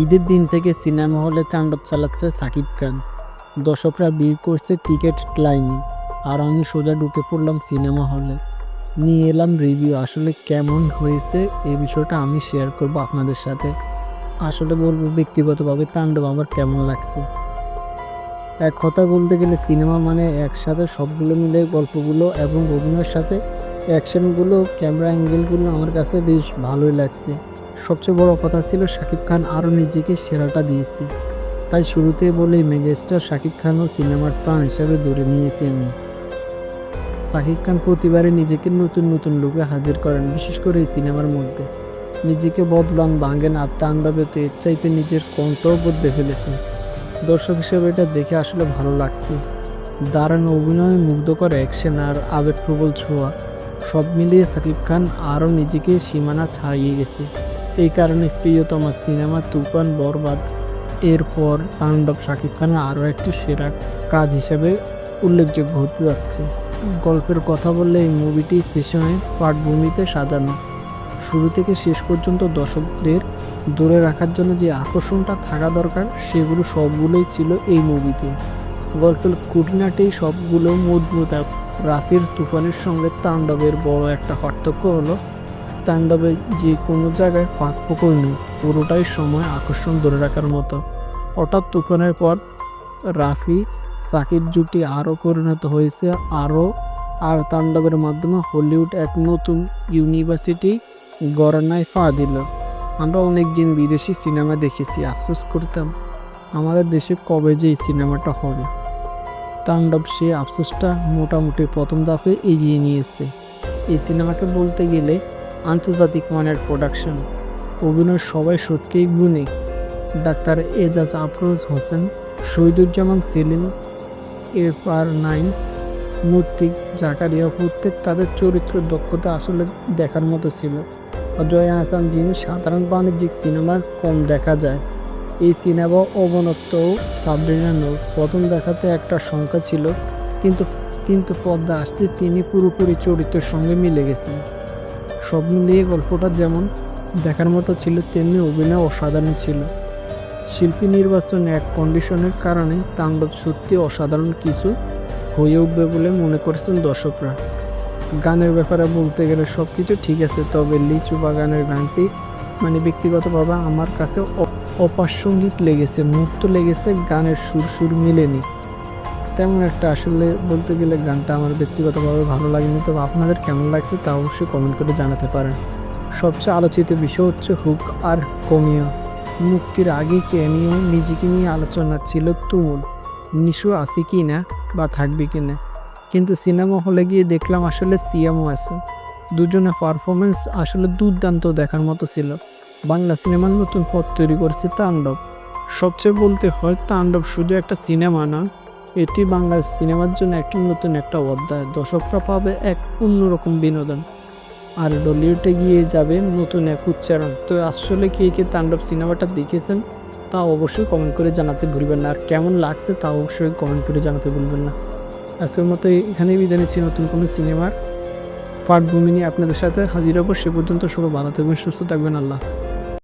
ঈদের দিন থেকে সিনেমা হলে তাণ্ডব চালাচ্ছে সাকিব খান। দর্শকরা ভিড় করছে টিকিট লাইনে, আর আমি সোজা ঢুকে পড়লাম সিনেমা হলে। নিয়ে এলাম রিভিউ, আসলে কেমন হয়েছে এই বিষয়টা আমি শেয়ার করব আপনাদের সাথে। আসলে বলব ব্যক্তিগতভাবে তাণ্ডব আমার কেমন লাগছে। এক কথা বলতে গেলে সিনেমা মানে একসাথে সবগুলো মিলে গল্পগুলো এবং অভিনয়ের সাথে অ্যাকশনগুলো, ক্যামেরা অ্যাঙ্গেলগুলো আমার কাছে বেশ ভালোই লাগছে। সবচেয়ে বড় কথা ছিল শাকিব খান আরও নিজেকে সেরাটা দিয়েছে। তাই শুরুতেই বলেই মেগাস্টার শাকিব খানও সিনেমার প্রাণ হিসাবে ধরে নিয়েছি আমি। শাকিব খান প্রতিবারে নিজেকে নতুন নতুন লোকে হাজির করেন, বিশেষ করে এই সিনেমার মধ্যে। নিজেকে বদলান, ভাঙেন আর তাণ্ডবেতে ইচ্ছাইতে নিজের কণ্ঠও বদলে ফেলেছেন। দর্শক হিসেবে এটা দেখে আসলে ভালো লাগছে। দারুণ অভিনয় মুগ্ধ করে অ্যাকশন আর আবেগপ্রবল ছোঁয়া। সব মিলিয়ে সাকিব খান আরও নিজেকে সীমানা ছাড়িয়ে গেছে। এই কারণে প্রিয়তম সিনেমা তুফান বরবাদ। এরপর তাণ্ডব শাকিব খানের আরও একটি সেরা কাজ হিসেবে উল্লেখযোগ্য হতে যাচ্ছে। গল্পের কথা বললে এই মুভিটি সেশনে পাঠভূমিতে সাজানো। শুরু থেকে শেষ পর্যন্ত দর্শকদের ধরে রাখার জন্য যে আকর্ষণটা থাকা দরকার, সেগুলো সবগুলোই ছিল এই মুভিতে। গল্পের খুঁটিনাটি সবগুলো মজবুত রাফির তুফানের সঙ্গে তাণ্ডবের বড় একটা পার্থক্য হলো, তাণ্ডবে যে কোনো জায়গায় ফাঁক ফোকর নেই, পুরোটাই সময় আকর্ষণ ধরে রাখার মতো। হঠাৎ তুফানের পর রাফি সাকিব জুটি আরও পরিণত হয়েছে, আরও, আর তাণ্ডবের মাধ্যমে হলিউড এক নতুন ইউনিভার্সিটি গড়নায় ফা দিল। আমরা অনেক দিন বিদেশি সিনেমা দেখেছি, আফসোস করতাম। আমাদের দেশে কবে যে এই সিনেমাটা হবে? তাণ্ডব সে আফসোসটা মোটামুটি প্রথম দাফে এগিয়ে নিয়েছে এই সিনেমাকে বলতে গেলে আন্তর্জাতিক মানের প্রোডাকশন অভিনয় সবাই সত্যিই গুণী। Doctor Ejaz Afroz Hossain, Shahiduzzaman Selim F R nine মূর্তি জাকারিয়া প্রত্যেক তাদের চরিত্র দক্ষতা আসলে দেখার মতো ছিল। অজয় হাসান যিনি সাধারণ বাণিজ্যিক সিনেমার কম দেখা যায়। এই সিনেমা অবনত্ব ও সাবরিনা নূর প্রথম দেখাতে একটা সংখ্যা ছিল, কিন্তু কিন্তু পদ্মা আসতে তিনি পুরোপুরি চরিত্রের সঙ্গে মিলে গেছেন। সব মিলিয়ে গল্পটা যেমন দেখার মতো ছিল, তেমনি অভিনয় অসাধারণ ছিল। শিল্পী নির্বাচন এক কন্ডিশনের কারণে তাণ্ডব সত্যি অসাধারণ কিছু হয়ে উঠবে বলে মনে করছেন দর্শকরা। গানের ব্যাপারে বলতে গেলে সব কিছু ঠিক আছে, তবে লিচু বাগানের গানটি মানে ব্যক্তিগতভাবে আমার কাছে অ- অপ্রাসঙ্গিক লেগেছে, মুক্ত লেগেছে, গানের সুর সুর মিলেনি। তেমন একটা আসলে বলতে গেলে গানটা আমার ব্যক্তিগতভাবে ভালো লাগেনি, তবে আপনাদের কেমন লাগছে তা অবশ্যই কমেন্ট করে জানাতে পারেন। সবচেয়ে আলোচিত বিষয় হচ্ছে হুক আর কমিও। মুক্তির আগে ক্যামিও নিজেকে নিয়ে আলোচনা ছিল তুমুল? নিশু আছে কি না বা থাকবে কি না? কিন্তু সিনেমা হলে গিয়ে দেখলাম আসলে সিএমও আছে। দুজনের পারফরমেন্স আসলে দুর্দান্ত দেখার মতো ছিল। বাংলা সিনেমার নতুন পথ তৈরি করছে তাণ্ডব। সবচেয়ে বলতে হয় তাণ্ডব শুধু একটা সিনেমা না, এটি বাংলা সিনেমার জন্য একটি নতুন একটা অধ্যায়। দর্শকরা পাবে এক অন্যরকম বিনোদন। আর ডলিউডে গিয়ে যাবে নতুন এক উচ্চারণ। তো আসলে কে কে তাণ্ডব সিনেমাটা দেখেছেন, তা অবশ্যই কমেন্ট করে জানাতে ভুলবেন না। আর কেমন লাগছে তা অবশ্যই কমেন্ট করে জানাতে ভুলবেন না। আজকের মতো এখানেই বিদায় নিচ্ছি নতুন কোনো সিনেমার। পাঠভূমি নিয়ে আপনাদের সাথে হাজির হব। সে পর্যন্ত সবাই ভালো থাকবেন, সুস্থ থাকবেন, আল্লাহ হাফিজ।